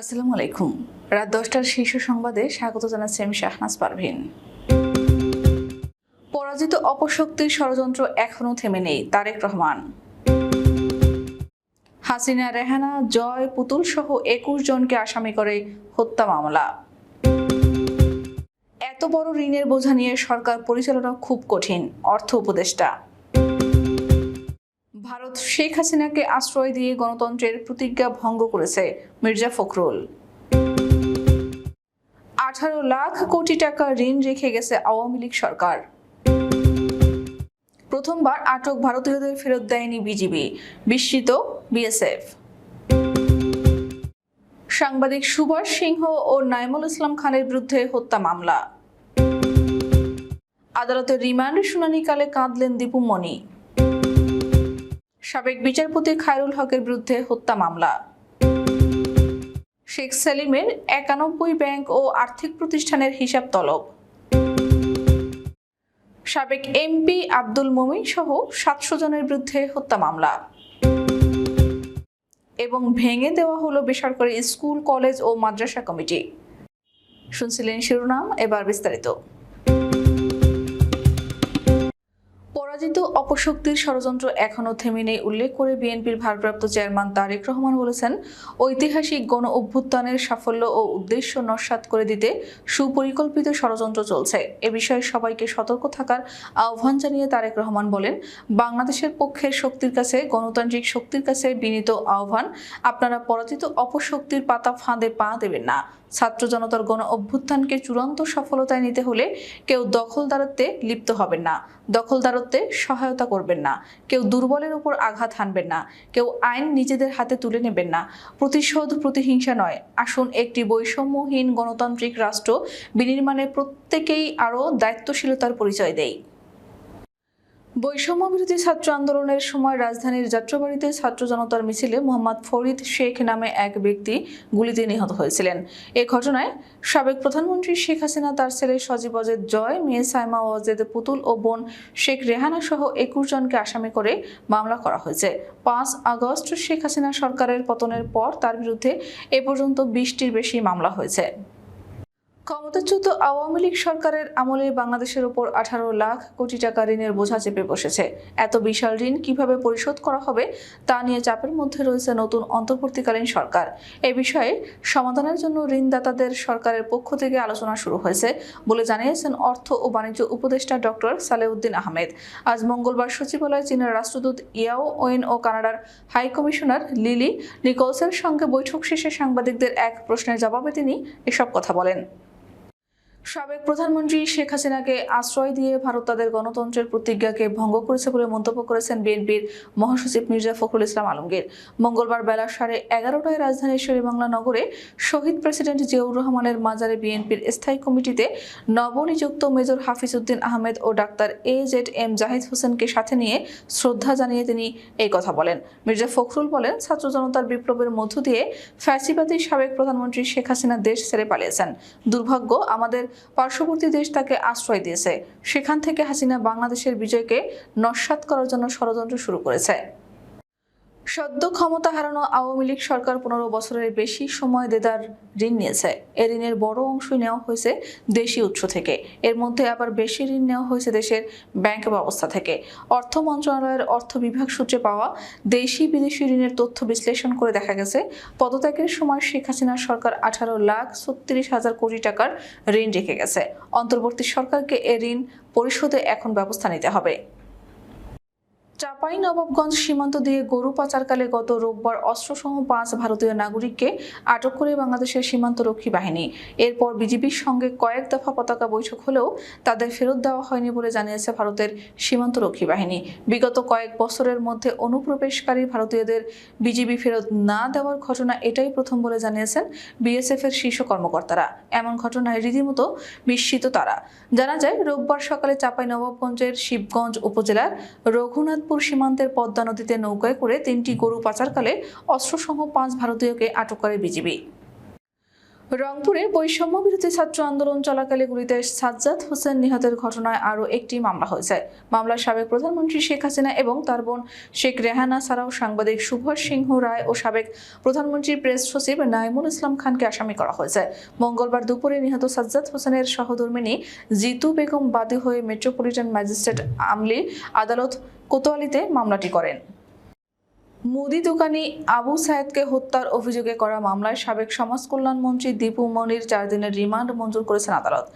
আসসালামু আলাইকুম। রাত দশটার শীর্ষ সংবাদে স্বাগত জানাচ্ছি আমি শাহনাজ পারভিন। পরাজিত অপশক্তির ষড়যন্ত্র এখনও থেমে নেই, তারেক রহমান। হাসিনা, রেহানা, জয়, পুতুল সহ একুশ জনকে আসামি করে হত্যা মামলা। এত বড় ঋণের বোঝা নিয়ে সরকার পরিচালনা খুব কঠিন, অর্থ উপদেষ্টা। ভারত শেখ হাসিনাকে আশ্রয় দিয়ে গণতন্ত্রের প্রতিজ্ঞা ভঙ্গ করেছে মির্জা ফখরুল। আঠারো লাখ কোটি টাকা ঋণ রেখে গেছে আওয়ামী লীগ সরকার। প্রথমবার আটক ভারতীয়দের ফেরত দেয়নি বিজিবি, বিস্মিত বিএসএফ। সাংবাদিক সুভাষ সিংহ ও নাইমুল ইসলাম খানের বিরুদ্ধে হত্যা মামলা। আদালতের রিমান্ড শুনানিকালে কাঁদলেন দীপু মণি সাবেক বিচারপতি খায়রুল হকের বিরুদ্ধে হত্যা মামলা। শেখ সেলিমের একানব্বই ব্যাংক ও আর্থিক প্রতিষ্ঠানের হিসাব তলব। সাবেক এমপি আব্দুল মমিন সহ সাতশো জনের বিরুদ্ধে হত্যা মামলা। এবং ভেঙে দেওয়া হলো বেসরকারি স্কুল, কলেজ ও মাদ্রাসা কমিটি। শুনছিলেন শিরোনাম, এবার বিস্তারিত। পরাজিত অপশক্তির ষড়যন্ত্র এখনও থেমে নেই, উল্লেখ করে বিএনপির ভারপ্রাপ্ত চেয়ারম্যান তারেক রহমান বলেছেন, ঐতিহাসিক গণ অভ্যুত্থানের সাফল্য ও উদ্দেশ্য নস্যাৎ করে দিতে সুপরিকল্পিত ষড়যন্ত্র চলছে। এ বিষয়ে সবাইকে সতর্ক থাকার আহ্বান জানিয়ে তারেক রহমান বলেন, বাংলাদেশের পক্ষের শক্তির কাছে, গণতান্ত্রিক শক্তির কাছে বিনীত আহ্বান, আপনারা পরাজিত অপশক্তির পাতা ফাঁদে পা দেবেন না। ছাত্র জনতার গণ অভ্যুত্থানকে চূড়ান্ত সফলতায় নিতে হলে কেউ দখলদারত্বে লিপ্ত হবেন না, দখলদারত্বে সহায়তা করবেন না, কেউ দুর্বলের উপর আঘাত হানবেন না, কেউ আইন নিজেদের হাতে তুলে নেবেন না। প্রতিশোধ প্রতিহিংসা নয়, আসুন একটি বৈষম্যহীন গণতান্ত্রিক রাষ্ট্র বিনির্মাণে প্রত্যেকেই আরও দায়িত্বশীলতার পরিচয় দেয় বৈষম্য বিরোধী ছাত্র আন্দোলনের সময় রাজধানীর যাত্রাবাড়িতে ছাত্র জনতার মিছিলে মোহাম্মদ ফরিদ শেখ নামে এক ব্যক্তি গুলিতে নিহত হয়েছিলেন। এ ঘটনায় সাবেক প্রধানমন্ত্রী শেখ হাসিনা, তার ছেলে সজীব অজেদ জয়, মেয়ে সাইমা ওয়াজেদ পুতুল ও বোন শেখ রেহানা সহ একুশ জনকে আসামি করে মামলা করা হয়েছে। পাঁচ আগস্ট শেখ হাসিনা সরকারের পতনের পর তার বিরুদ্ধে এ পর্যন্ত বিশটির বেশি মামলা হয়েছে। ক্ষমতাচ্যুত আওয়ামী লীগ সরকারের আমলে বাংলাদেশের উপর আঠারো লাখ কোটি টাকা ঋণের বোঝা চেপে বসেছে। এত বিশাল ঋণ কীভাবে পরিশোধ করা হবে তা নিয়ে চাপের মধ্যে রয়েছে নতুন অন্তর্বর্তীকালীন সরকার। এ বিষয়ে সমাধানের জন্য ঋণদাতাদের সরকারের পক্ষ থেকে আলোচনা শুরু হয়েছে বলে জানিয়েছেন অর্থ ও বাণিজ্য উপদেষ্টা ডক্টর সালেউদ্দিন আহমেদ। আজ মঙ্গলবার সচিবালয়ে চীনের রাষ্ট্রদূত ইয়াও ওয়েন ও কানাডার হাই কমিশনার লিলি নিকোলসের সঙ্গে বৈঠক শেষে সাংবাদিকদের এক প্রশ্নের জবাবে তিনি এসব কথা বলেন। সাবেক প্রধানমন্ত্রী শেখ হাসিনাকে আশ্রয় দিয়ে ভারত তাদের গণতন্ত্রের প্রতিজ্ঞাকে ভঙ্গ করেছে বলে মন্তব্য করেছেন বিএনপির মহাসচিব মির্জা ফখরুল ইসলাম আলমগীর। মঙ্গলবার বেলা সাড়ে এগারোটায় রাজধানীর শেরেবাংলা নগরে শহীদ প্রেসিডেন্ট জিয়াউর রহমানের মাজারে বিএনপির স্থায়ী কমিটিতে নবনিযুক্ত major Hafiz Uddin Ahmed O doctor A Z M Zahid হোসেনকে সাথে নিয়ে শ্রদ্ধা জানিয়ে তিনি এই কথা বলেন। মির্জা ফখরুল বলেন, ছাত্র জনতার বিপ্লবের মধ্য দিয়ে ফ্যাসিবাদী সাবেক প্রধানমন্ত্রী শেখ হাসিনা দেশ ছেড়ে পালিয়েছেন। দুর্ভাগ্য, আমাদের পার্শ্ববর্তী দেশ তাকে আশ্রয় দিয়েছে। সেখান থেকে হাসিনা বাংলাদেশের বিজয়কে নস্বাত করার জন্য ষড়যন্ত্র শুরু করেছে। সদ্য ক্ষমতা হারানো আওয়ামী লীগ সরকার পনেরো বছরের বেশি সময় দেদার ঋণ নিয়েছে। এ ঋণের বড় অংশ নেওয়া হয়েছে দেশি উৎস থেকে। এর মধ্যে আবার বেশি ঋণ নেওয়া হয়েছে দেশের ব্যাংক ব্যবস্থা থেকে। অর্থ মন্ত্রণালয়ের অর্থ বিভাগ সূত্রে পাওয়া দেশি বিদেশি ঋণের তথ্য বিশ্লেষণ করে দেখা গেছে, পদত্যাগের সময় শেখ হাসিনার সরকার আঠারো লাখ ছত্রিশ হাজার কোটি টাকার ঋণ রেখে গেছে। অন্তর্বর্তী সরকারকে এ ঋণ পরিশোধে এখন ব্যবস্থা নিতে হবে। চাপাই নবাবগঞ্জ সীমান্ত দিয়ে গরু পাচারকালে গত রোববার অস্ত্রসহ পাঁচ ভারতীয় নাগরিককে আটক করে বাংলাদেশের সীমান্তরক্ষী বাহিনী। এরপর বিজিবির সঙ্গে কয়েক দফা পতাকা বৈঠক হলেও তাদের ফেরত দেওয়া হয়নি বলে জানিয়েছে ভারতের সীমান্তরক্ষী বাহিনী। বিগত কয়েক বছরের মধ্যে অনুপ্রবেশকারী ভারতীয়দের বিজিবি ফেরত না দেওয়ার ঘটনা এটাই প্রথম বলে জানিয়েছেন বিএসএফ এর শীর্ষ কর্মকর্তারা। এমন ঘটনায় রীতিমতো বিস্মিত তারা। জানা যায়, রোববার সকালে চাপাই নবাবগঞ্জের শিবগঞ্জ উপজেলার রঘুনাথপুর সীমান্তের পদ্মা নদীতে নৌকায় করে তিনটি গরু পাচারকালে অস্ত্রসহ পাঁচ ভারতীয়কে আটক করে বিজিবি। রংপুরে বৈষম্য বিরোধী ছাত্র আন্দোলন চলাকালে গুলিতে সাজ্জাদ হোসেন নিহতের ঘটনায় আরও একটি মামলা হয়েছে। মামলার সাবেক প্রধানমন্ত্রী শেখ হাসিনা এবং তার বোন শেখ রেহানা ছাড়াও সাংবাদিক সুভাষ সিংহ রায় ও সাবেক প্রধানমন্ত্রীর প্রেস সচিব নাইমুল ইসলাম খানকে আসামি করা হয়েছে। মঙ্গলবার দুপুরে নিহত সাজ্জাদ হোসেনের সহধর্মিনী জিতু বেগম বাদী হয়ে মেট্রোপলিটন ম্যাজিস্ট্রেট আমলি আদালত কোতোয়ালিতে মামলাটি করেন। মুদি দোকানি আবু সায়েদকে হত্যার অভিযোগে করা মামলায় সাবেক সমাজ মন্ত্রী দীপু মনির চার দিনের রিমান্ড মঞ্জুর করেছেন আদালত।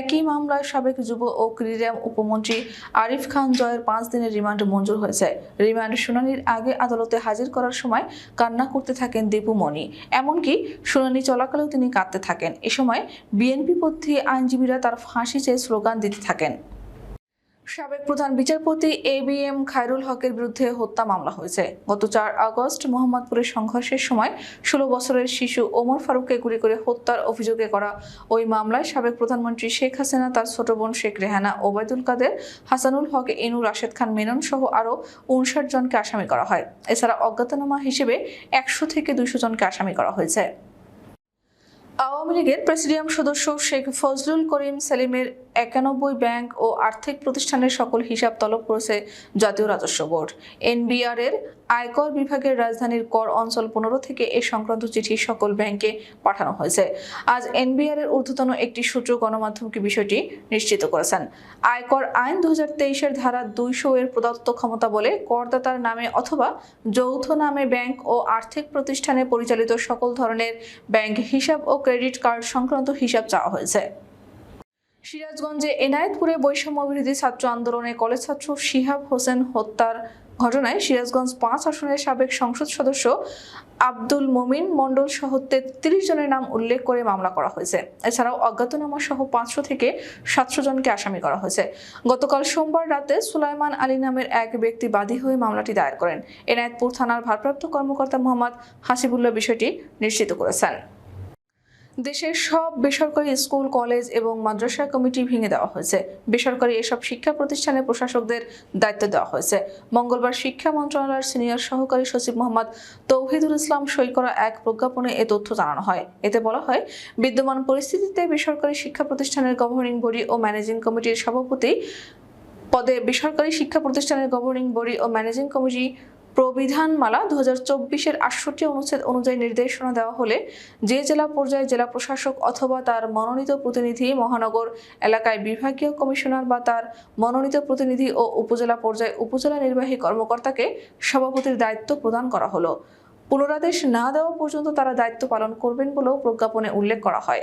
একই মামলায় সাবেক যুব ও ক্রীড়া উপমন্ত্রী আরিফ খান জয়ের পাঁচ দিনের রিমান্ড মঞ্জুর হয়েছে। রিমান্ড শুনানির আগে আদালতে হাজির করার সময় কান্না করতে থাকেন দীপু মনি। এমনকি শুনানি চলাকালেও তিনি কাঁদতে থাকেন। এ সময় বিএনপি পন্থী আইনজীবীরা তার ফাঁসি চেয়ে স্লোগান দিতে থাকেন। সাবেক প্রধান বিচারপতি এ বি এম খায়রুল হকের বিরুদ্ধে হত্যা মামলা হয়েছে। গত চার আগস্ট মোহাম্মদপুরের সংঘর্ষের সময় ষোলো বছরের শিশু ওমর ফারুককে গুলি করে হত্যার অভিযোগে করা ওই মামলায় সাবেক প্রধানমন্ত্রী শেখ হাসিনা, তার ছোট বোন শেখ রেহানা ওবায়দুল কাদের, হাসানুল হক এনু রাশেদ খান মেনন সহ আরও উনষাট জনকে আসামি করা হয়। এছাড়া অজ্ঞাতনামা হিসেবে একশো থেকে দুইশো জনকে আসামি করা হয়েছে। আওয়ামী লীগের প্রেসিডিয়াম সদস্য শেখ ফজলুল করিম সেলিমের একানব্বই ব্যাংক ও আর্থিক প্রতিষ্ঠানের সকল হিসাব তলব করেছে জাতীয় রাজস্ব বোর্ড। এনবিআর এর আয়কর বিভাগের রাজধানীর কর অঞ্চল পনেরো থেকে এ সংক্রান্ত চিঠি সকল ব্যাংকে পাঠানো হয়েছে। আজ এনবিআর এর ঊর্ধ্বতন একটি সূত্র গণমাধ্যমকে বিষয়টি নিশ্চিত করেছেন। আয়কর আইন দু হাজার তেইশের ধারা দুইশো এর প্রদত্ত ক্ষমতা বলে করদাতার নামে অথবা যৌথ নামে ব্যাংক ও আর্থিক প্রতিষ্ঠানে পরিচালিত সকল ধরনের ব্যাংক হিসাব ও ক্রেডিট কার্ড সংক্রান্ত হিসাব চাওয়া হয়েছে। সিরাজগঞ্জে এনায়েতপুরে বৈষম্য বিরোধী ছাত্র আন্দোলনে কলেজ ছাত্র শিহাব হোসেন হত্যার ঘটনায় সিরাজগঞ্জ পাঁচ আসনের সাবেক সংসদ সদস্য আব্দুল মমিন মণ্ডল সহ তেত্রিশ জনের নাম উল্লেখ করে মামলা করা হয়েছে। এছাড়াও অজ্ঞাতনামা সহ পাঁচশো থেকে সাতশো জনকে আসামি করা হয়েছে। গতকাল সোমবার রাতে সুলাইমান আলী নামের এক ব্যক্তি বাদী হয়ে মামলাটি দায়ের করেন। এনায়েতপুর থানার ভারপ্রাপ্ত কর্মকর্তা মোহাম্মদ হাসিবুল্লাহ বিষয়টি নিশ্চিত করেছেন। দেশের সব বেসরকারি স্কুল, কলেজ এবং মাদ্রাসা কমিটি ভেঙে দেওয়া হয়েছে। বেসরকারি এসব শিক্ষা প্রতিষ্ঠানের প্রশাসকদের দায়িত্ব দেওয়া হয়েছে। মঙ্গলবার শিক্ষা মন্ত্রণালয়ের সিনিয়র সহকারী সচিব মোহাম্মদ তৌহিদুল ইসলাম সই করা এক প্রজ্ঞাপনে এ তথ্য জানানো হয়। এতে বলা হয়, বিদ্যমান পরিস্থিতিতে বেসরকারি শিক্ষা প্রতিষ্ঠানের গভর্নিং বডি ও ম্যানেজিং কমিটির সভাপতি পদে বেসরকারি শিক্ষা প্রতিষ্ঠানের গভর্নিং বডি ও ম্যানেজিং কমিটি প্রবিধানমালা দু হাজার চব্বিশের আটষট্টি অনুচ্ছেদ অনুযায়ী নির্দেশনা দেওয়া হলে যে জেলা পর্যায়ে জেলা প্রশাসক অথবা তার মনোনীত প্রতিনিধি, মহানগর এলাকায় বিভাগীয় কমিশনার বা তার মনোনীত প্রতিনিধি ও উপজেলা পর্যায়ে উপজেলা নির্বাহী কর্মকর্তাকে সভাপতির দায়িত্ব প্রদান করা হলো। পুনরাদেশ না দেওয়া পর্যন্ত তারা দায়িত্ব পালন করবেন বলেও প্রজ্ঞাপনে উল্লেখ করা হয়।